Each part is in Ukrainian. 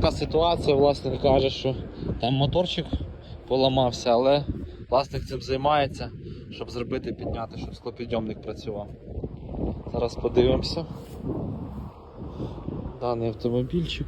така ситуація, власник каже, що там моторчик поламався, але власник цим займається, щоб зробити підняти, щоб склопідйомник працював. Зараз подивимося. Даний автомобільчик.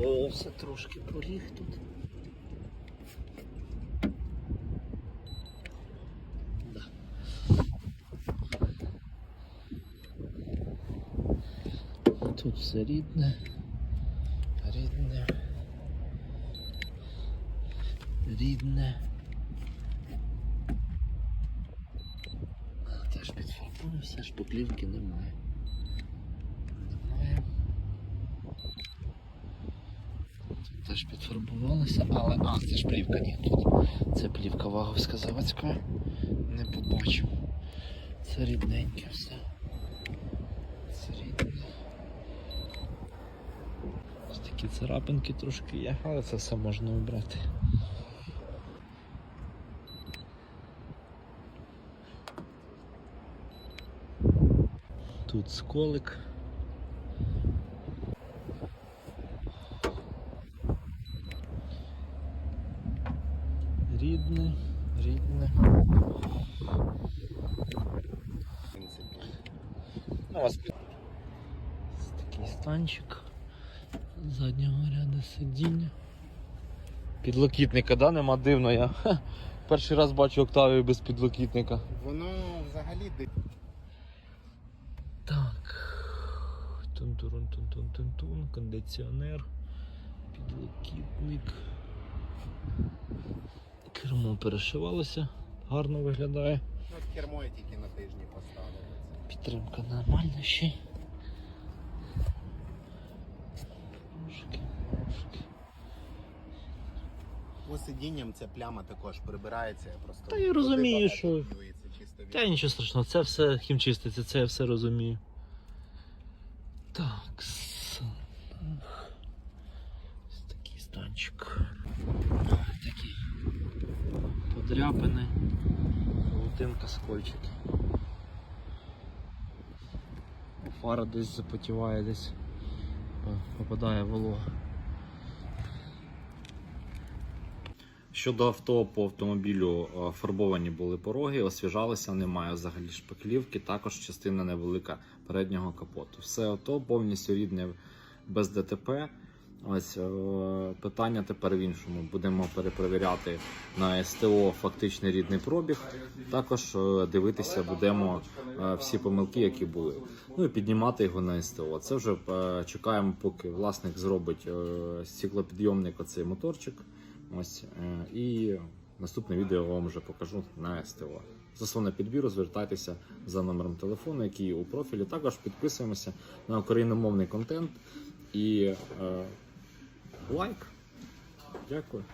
Фарбовався трошки поріг тут. Тут все рідне, рідне, рідне. Теж підфарбує, ж поклівки. Немає. Теж підфарбувалося, але... А, це ж плівка, ні, тут. Це плівка ваговська заводська. Не побачив. Це рідненьке все. Це рідне. Ось такі царапинки трошки є, але це все можна обрати. Тут сколик. Рідне. Ну, вас такий станчик заднього ряду сидіння. Підлокітника, да, нема дивно я. ха, Перший раз бачу Октавію без підлокітника. Воно взагалі ди- Так. тун тун тун тун тун кондиціонер, підлокітник. Кермо перешивалося, гарно виглядає. Ну, кермо я тільки на тижні поставили. Підтримка нормальна ще. Трошки. По сидінням ця пляма також прибирається. Я просто Та я розумію, що- льється чисто від- Та нічого страшного, це все хімчиститься, це я все розумію. Так. с- ах. Ось такий станчик. Такі подряпини, павутинка, скольчики. Фара десь запотіває, десь е, попадає волога. Щодо авто по автомобілю е, фарбовані були пороги, освіжалися, немає взагалі шпаклівки, також частина невелика переднього капоту. Все авто повністю рідне без ДТП. Ось е, питання тепер в іншому. Будемо перепровіряти на СТО фактичний рідний пробіг. Також е, дивитися будемо е, всі помилки, які були. Ну і піднімати його на СТО. Це вже чекаємо, поки власник зробить стеклопідйомник оцей моторчик. Ось і наступне відео вам вже покажу на СТО. Стосовно підбіру, звертайтеся за номером телефону, який у профілі. Також підписуємося на україномовний контент і лайк. Дякую.